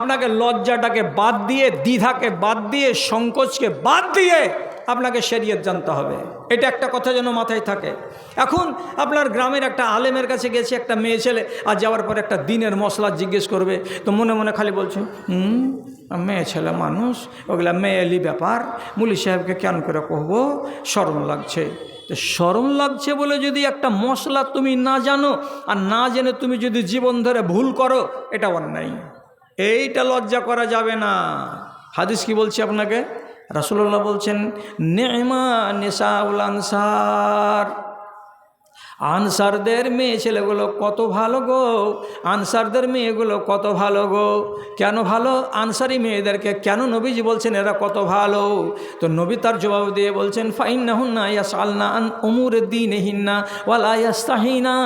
আপনাকে লজ্জাটাকে বাদ দিয়ে, দ্বিধাকে বাদ দিয়ে, সংকোচকে বাদ দিয়ে আপনাকে শরীয়ত জানতে হবে। এটা একটা কথা যেন মাথায় থাকে। এখন আপনার গ্রামের একটা আলেমের কাছে গেছে একটা মেয়ে ছেলে, আর যাওয়ার পর একটা দিনের মশলা জিজ্ঞেস করবে। তো মনে মনে খালি বলছে, হুম, মেয়ে ছেলে মানুষ, ওগুলা মেয়েলি ব্যাপার। মুলি সাহেবকে কেন করে কহবো? শরম লাগছে। তো শরম লাগছে বলে যদি একটা মশলা তুমি না জানো, আর না জেনে তুমি যদি জীবন ধরে ভুল করো, এটা অন্যায়। এইটা লজ্জা করা যাবে না। হাদিস কি বলছি আপনাকে? রাসুল্লাহ বলছেন নেমা নেশাউল আনসার। আনসারদের মেয়ে ছেলেগুলো কত ভালো গো। আনসারদের মেয়েগুলো কত ভালো গো। কেন ভালো? আনসারি মেয়েদেরকে কেন নবীজি বলছেন এরা কত ভালো? তো নবী তার জবাব দিয়ে বলছেন ফাইন না হুন্না ইয়াস আলনা আন উমুর দিন হিন্না ওয়ালা ইয়াস্তাহিনা।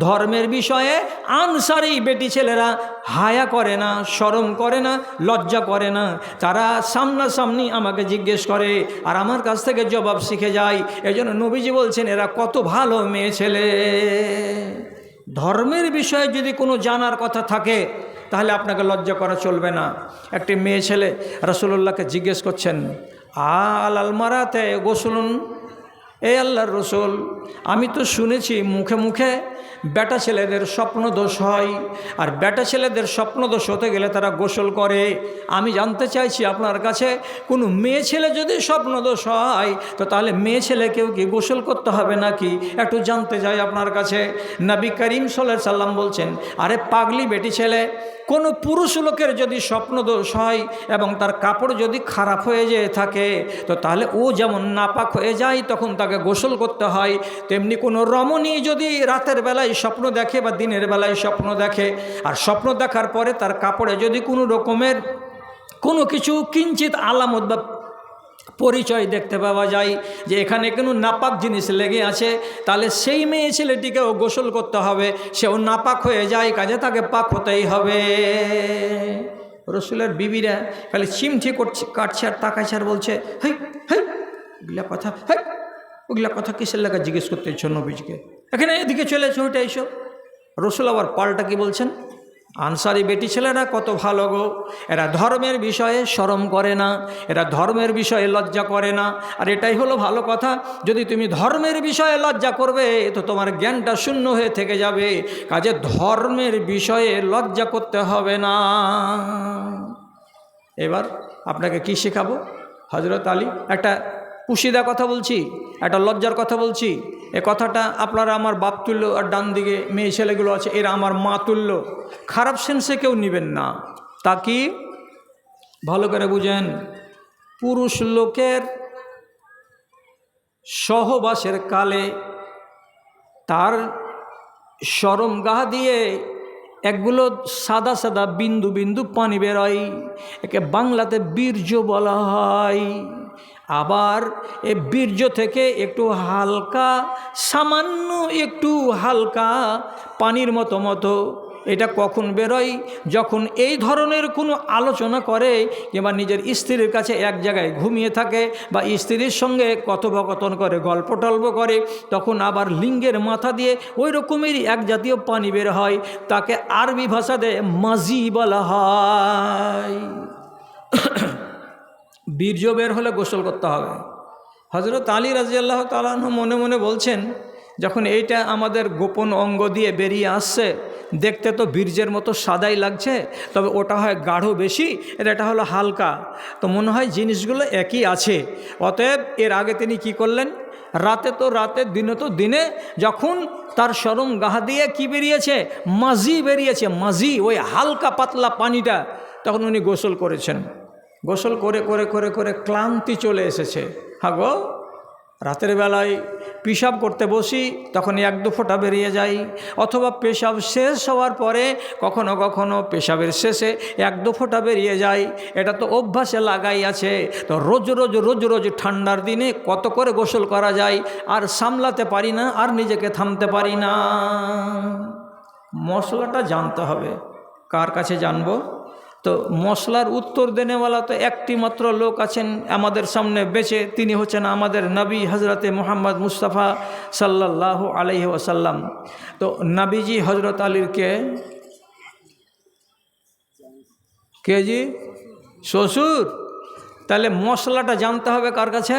ধর্মের বিষয়ে আনসারি বেটি ছেলেরা হায়া করে না, শরম করে না, লজ্জা করে না। তারা সামনাসামনি আমাকে জিজ্ঞেস করে, আর আমার কাছ থেকে জবাব শিখে যায় এই জন্য নবীজি বলছেন, এরা কত ভালো মেয়ে ছেলে। ধর্মের বিষয়ে যদি কোনো জানার কথা থাকে, তাহলে আপনাকে লজ্জা করা চলবে না। একটি মেয়ে ছেলে রসুল্লাহকে জিজ্ঞেস করছেন, আল আলমারাতে গোসলুন? এ আল্লাহর রসুল, আমি তো শুনেছি মুখে মুখে বেটা ছেলেদের স্বপ্ন দোষ হয়। আর বেটা ছেলেদের স্বপ্ন দোষ হতে গেলে তারা গোসল করে। আমি জানতে চাইছি আপনার কাছে, কোনো মেয়ে ছেলে যদি স্বপ্ন দোষ হয়, তো তাহলে মেয়ে ছেলেকেও কি গোসল করতে হবে নাকি? একটু জানতে চাই আপনার কাছে। নবী করিম সাল্লাহ সাল্লাম বলছেন, আরে পাগলি বেটি ছেলে, কোনো পুরুষ লোকের যদি স্বপ্ন দোষ হয় এবং তার কাপড় যদি খারাপ হয়ে যেয়ে থাকে, তো তাহলে ও যেমন নাপাক হয়ে যায়, তখন তাকে গোসল করতে হয়। তেমনি কোনো রমণী যদি রাতের বেলায় স্বপ্ন দেখে বা দিনের বেলায় স্বপ্ন দেখে, আর স্বপ্ন দেখার পরে তার কাপড়ে যদি কোনো রকমের কোনো কিছু কিঞ্চিত আলামত বা পরিচয় দেখতে পাওয়া যায় যে এখানে কোনো নাপাক জিনিস লেগে আছে, তাহলে সেই মেয়ে ছেলেটিকেও গোসল করতে হবে, সেও নাপাক হয়ে যায়, কাজে তাকে পাক হতেই হবে। রসুলের বিবিরা খালি চিমঠি করছে, কাটছে আর তাকাইছে আর বলছে, হেই ওগুলা কথা, হেই। ওগুলা কথা কিসের লেখা জিজ্ঞেস করতে ইচ্ছ নবীজকে? এখানে এদিকে চলে এসো, ওইটা এসো। রসুল আবার পাল্টা কি বলছেন? আনসারি বেটি ছেলেরা কত ভালো গো। এরা ধর্মের বিষয়ে শরম করে না, এরা ধর্মের বিষয়ে লজ্জা করে না। আর এটাই হলো ভালো কথা, যদি তুমি ধর্মের বিষয়ে লজ্জা করবে, তো তোমার জ্ঞানটা শূন্য হয়ে থেকে যাবে। কাজে ধর্মের বিষয়ে লজ্জা করতে হবে না। এবার আপনাকে কি শেখাবো? হজরত আলী, একটা পুশিদা কথা বলছি, একটা লজ্জার কথা বলছি। এ কথাটা আপনারা আমার বাপ তুল্য আর ডান দিকে মেয়ে ছেলেগুলো আছে, এরা আমার মা তুল্য। খারাপ সেন্সে কেউ নেবেন না। তা কি? ভালো করে বুঝেন। পুরুষ লোকের সহবাসের কালে তার সরম গা দিয়ে একগুলো সাদা সাদা বিন্দু বিন্দু পানি বেরোয়। একে বাংলাতে বীর্য বলা হয়। আবার এ বীর্য থেকে একটু হালকা, সামান্য একটু হালকা পানির মতো মতো। এটা কখন বেরোয়? যখন এই ধরনের কোনো আলোচনা করে কিংবা নিজের স্ত্রীর কাছে এক জায়গায় ঘুমিয়ে থাকে বা স্ত্রীর সঙ্গে কথোপকথন করে, গল্প টল্প করে, তখন আবার লিঙ্গের মাথা দিয়ে ওই রকমেরই এক জাতীয় পানি বের হয়। তাকে আরবি ভাষাতে মাজি বলা হয়। বীর্য বের হলে গোসল করতে হবে। হজরত আলী রাজিয়াল্লাহ তালাহ মনে মনে বলছেন, যখন এইটা আমাদের গোপন অঙ্গ দিয়ে বেরিয়ে আসছে, দেখতে তো বীর্যের মতো সাদাই লাগছে, তবে ওটা হয় গাঢ় বেশি আর এটা হলো হালকা। তো মনে হয় জিনিসগুলো একই আছে। অতএব এর আগে তিনি কি করলেন? রাতে তো রাতে, দিনে তো দিনে, যখন তার সরম গাহা দিয়ে কি বেরিয়েছে? মাঝি বেরিয়েছে, মাঝি, ওই হালকা পাতলা পানিটা, তখন উনি গোসল করেছেন। গোসল করে করে করে করে ক্লান্তি চলে এসেছে। হ্যাঁ গো, রাতের বেলায় পেশাব করতে বসি তখন এক দু ফোঁটা বেরিয়ে যাই। অথবা পেশাব শেষ হওয়ার পরে কখনো কখনো পেশাবের শেষে এক দু ফোঁটা বেরিয়ে যায় এটা তো অভ্যাসে লাগাই আছে। তো রোজ রোজ রোজ রোজ ঠান্ডার দিনে কত করে গোসল করা যায়, আর সামলাতে পারি না, আর নিজেকে থামতে পারি না। মশলাটা জানতে হবে। কার কাছে জানব? তো মশলার উত্তর দেনেওয়ালা তো একটি মাত্র লোক আছেন আমাদের সামনে বেঁচে, তিনি হচ্ছেন আমাদের নবী হজরতে মোহাম্মদ মুস্তাফা সাল্লাহ আলহি ওসাল্লাম তো নাবিজি হজরত আলীরকে কেজি শ্বশুর। তাহলে মশলাটা জানতে হবে কার কাছে?